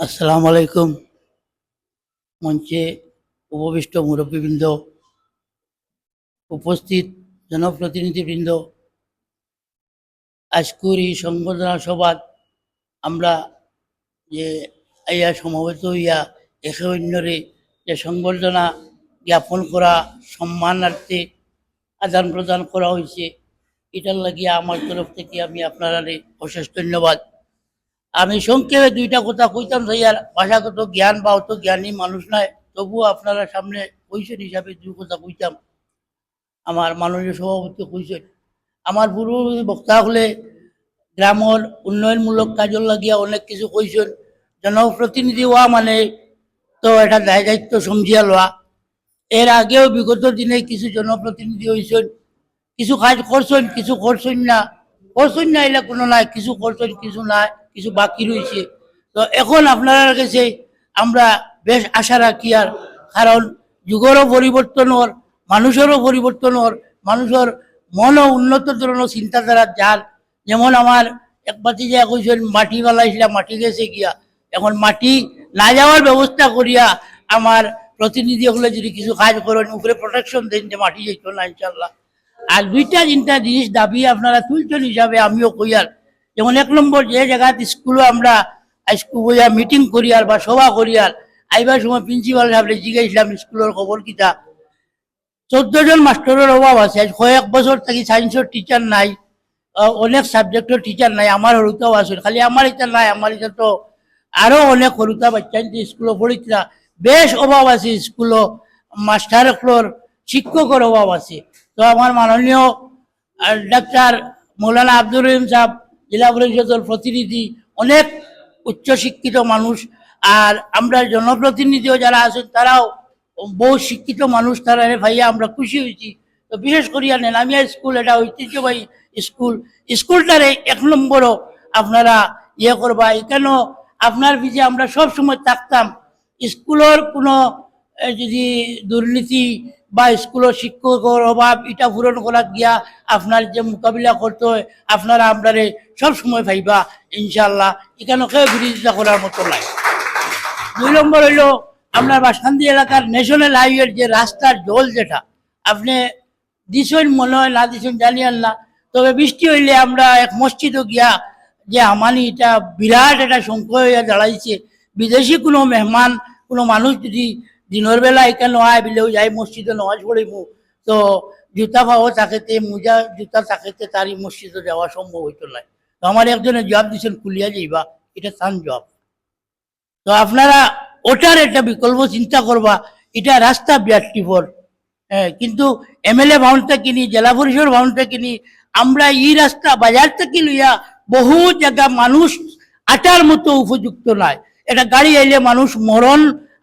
আসসালামু আলাইকুম। মঞ্চে উপবিষ্ট মুরব্বীবৃন্দ, উপস্থিত জনপ্রতিনিধিবৃন্দ, আজকুর এই সংবর্ধনা সভা আমরা যে ইয়া সমবেত হইয়া একে অন্যরে যে সংবর্ধনা জ্ঞাপন করা, সম্মানার্থে আদান প্রদান করা হয়েছে এটার লাগিয়া আমার তরফ থেকে আমি আপনারা অশেষ ধন্যবাদ। আমি সংক্ষেপে দুইটা কথা কইতাম ভাইয়ার ভাষাগত জ্ঞান বা অত জ্ঞানী মানুষ নয়, তবুও আপনারা সামনে কইছেন হিসাবে দুই কথা কইতাম। আমার মাননীয় সভাপতি কইছেন আমার পূর্ব বক্তা হলে গ্রামের উন্নয়নমূলক কাজের লাগিয়া অনেক কিছু কইছেন জনপ্রতিনিধি হওয়া মানে তো এটা দায় দায়িত্ব সমঝিয়া লওয়া। এর আগেও বিগত দিনে কিছু জনপ্রতিনিধি হয়েছেন কিছু কাজ করছেন, কিছু করছেন না। করছেন না এলা কোনো নাই, কিছু করছেন, কিছু নাই। কিছু বাকি রয়েছে। তো এখন আপনার কাছে আমরা বেশ আশা রাখি আর, কারণ যুগেরও পরিবর্তন হর মানুষেরও পরিবর্তন হর মানুষের মনও উন্নত ধরনের চিন্তাধারা যার। যেমন আমার এক বাতি যা কইছেন, মাটি বালাইছিলাম মাটি গেছে গিয়া। এখন মাটি না যাওয়ার ব্যবস্থা করিয়া আমার প্রতিনিধি হলে যদি কিছু কাজ করেন, উপরে প্রোটেকশন দেন যে মাটি যেত না ইনশাল্লাহ আর দুইটা তিনটা জিনিস দাবি আপনারা তুলছেন হিসাবে আমিও কইয়ার যেমন এক নম্বর যে জায়গাত স্কুলে আমরা মিটিং করিয়ার বা সভা করিয়ার আইবার সময় প্রিন্সিপাল সাহেব জিজ্ঞাসলাম স্কুলের খবর কিতা। চোদ্দ জন মাস্টারের অভাব আছে কয়েক বছর থাকি সায়েন্সের টিচার নাই অনেক সাবজেক্টের টিচার নাই, আমার হরুতাও আছে, খালি আমার এটা নাই, আমার এটা তো আরও অনেক হরুতা বাচ্চা স্কুলে পড়িতরা। বেশ অভাব আছে স্কুলও মাস্টারগুলোর শিক্ষকের অভাব আছে। তো আমার মাননীয় ডাক্তার মৌলানা আব্দুর রহিম সাহেব জেলা পরিষদের প্রতিনিধি অনেক উচ্চশিক্ষিত মানুষ। আর আমরা জনপ্রতিনিধিও যারা আছেন, তারাও বহু শিক্ষিত মানুষ, তারা ভাইয়া আমরা খুশি হয়েছি। তো বিশেষ করিয়া নেলামিয়া স্কুল, এটা ঐতিহ্যবাহী স্কুল। স্কুলটারে এক নম্বরও আপনারা ইয়ে করবা। কেন? আপনার পিছিয়ে আমরা সব সময় থাকতাম। স্কুলের কোনো যদি দুর্নীতি বা স্কুলের শিক্ষকের অভাব, এটা পূরণ করা গিয়া আপনার যে মোকাবিলা করতে হয়, আপনারা আপনারে সব সময় ভাইবা ইনশাল্লাহ এখানে কেউ বিরোধিতা করার মতো নাই। দুই নম্বর হইল আপনার বাসকান্দি এলাকার ন্যাশনাল হাইওয়ের যে রাস্তার জল যেটা, আপনি দিছেন মনে হয়, না দিছেন জানি না। তবে বৃষ্টি হইলে আমরা এক মসজিদও গিয়া যে আমানি এটা বিরাট একটা সংখ্যা হইয়া দাঁড়াইছে। বিদেশি কোনো মেহমান, কোনো মানুষ যদি দিনের বেলা এখানে আয় বিলেও যাই, মসজিদে নামাজ পড়িব তো জুতা পাওয়া থাকেতে মোজা জুতা থাকেতে তারই মসজিদে যাওয়া সম্ভব হইতো না। তো আমার একজনে জবাব দিছেন খুলিয়া যাইবা, এটা তান জবাব। তো আপনারা ওটার একটা বিকল্প চিন্তা করবা, এটা রাস্তা বিরাটটি পর হ্যাঁ কিন্তু এমএলএ ভাউন থেকে নি জেলা পরিষদ ভাউন কিনি আমরা এই রাস্তা বাজার থেকে লইয়া বহু জায়গা মানুষ আটার মতো উপযুক্ত নয় এটা গাড়ি আইলে মানুষ মরণ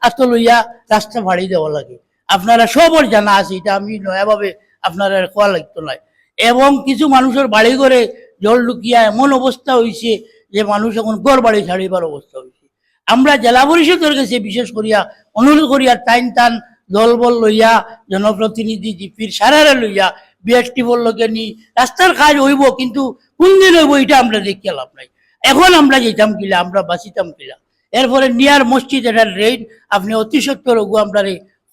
আত লইয়া রাস্তা ভাড়ি দেওয়া লাগে। আপনারা সবর জানা আছে, এটা আমি নয়াভাবে আপনারা কোয়া লাগতো নয় এবং কিছু মানুষের বাড়ি ঘরে জল ঢুকিয়া এমন অবস্থা হয়েছে যে মানুষ এখন গড় বাড়ি ছাড়িবার অবস্থা হয়েছে আমরা জেলা পরিষদের কাছে বিশেষ করিয়া অনুরোধ করিয়া টাইন টান দল বল লইয়া, জনপ্রতিনিধি জিপির সারারে লইয়া বিএসটি লগে নি, রাস্তার কাজ হইব, কিন্তু কোন দিন হইব, এটা আমরা দেখিয়া লাভ নাই। এখন আমরা যেতাম কিলা, আমরা বাঁচিতাম কিলা। এরপরে নিয়ার মসজিদ, এটা রেড আপনি অতি সত্তর আমরা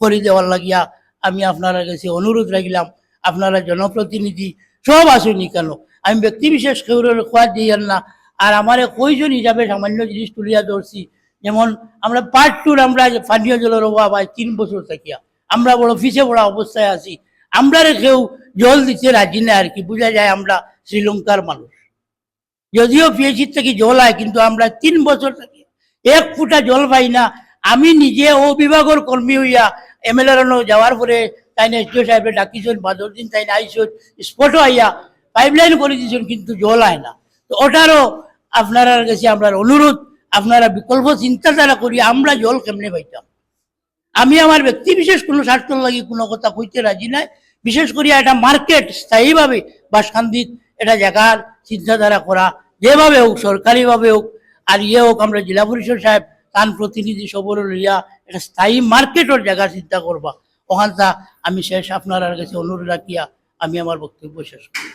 করে দেওয়ার লাগিয়া আমি আপনারা কাছে অনুরোধ রাখলাম, আপনারা জনপ্রতিনিধি সব আসুনি কেন আমি ব্যক্তি বিশেষ কেউ খোয়া দিয়ার না। আর আমারে কইজন হিসাবে সামান্য জিনিস তুলিয়া ধরছি, যেমন আমরা পার্ট টুর আমরা পানীয় জলের অভাব হয় তিন বছর থাকিয়া। আমরা বড় ফিসে পড়া অবস্থায় আছি। আমরা কেউ জল দিতে রাজি না, আর কি বোঝা যায় আমরা শ্রীলঙ্কার মানুষ। যদিও পিএইচি থেকে জল হয় কিন্তু আমরা তিন বছর এক ফুটা জল পাই না। আমি নিজে ও বিভাগের কর্মী হইয়া এম এমএলএ যাওয়ার পরে তাই না এসডিও সাহেবে ডাকিছেন বাদর দিন তাই না স্পটও আইয়া পাইপলাইন করে দিয়েছেন কিন্তু জল হয় না। তো ওটারও আপনার কাছে আমরা অনুরোধ, আপনারা বিকল্প চিন্তাধারা করি আমরা জল কেমনে পাইতাম। আমি আমার ব্যক্তি বিশেষ কোনো স্বার্থ লাগি কোনো কথা কইতে রাজি নাই। বিশেষ করিয়া এটা মার্কেট স্থায়ীভাবে বাসকান্দিত এটা জায়গার চিন্তাধারা করা, যেভাবে হোক, সরকারিভাবে হোক আর ইয়ে হোক, আমরা জেলা পরিষদ সাহেব তান প্রতিনিধি সবর লইয়া একটা স্থায়ী মার্কেটের জায়গা চিন্তা করবা। ওখানটা আমি শেষ আপনার কাছে অনুরোধ রাখিয়া আমি আমার বক্তব্য শেষ করি।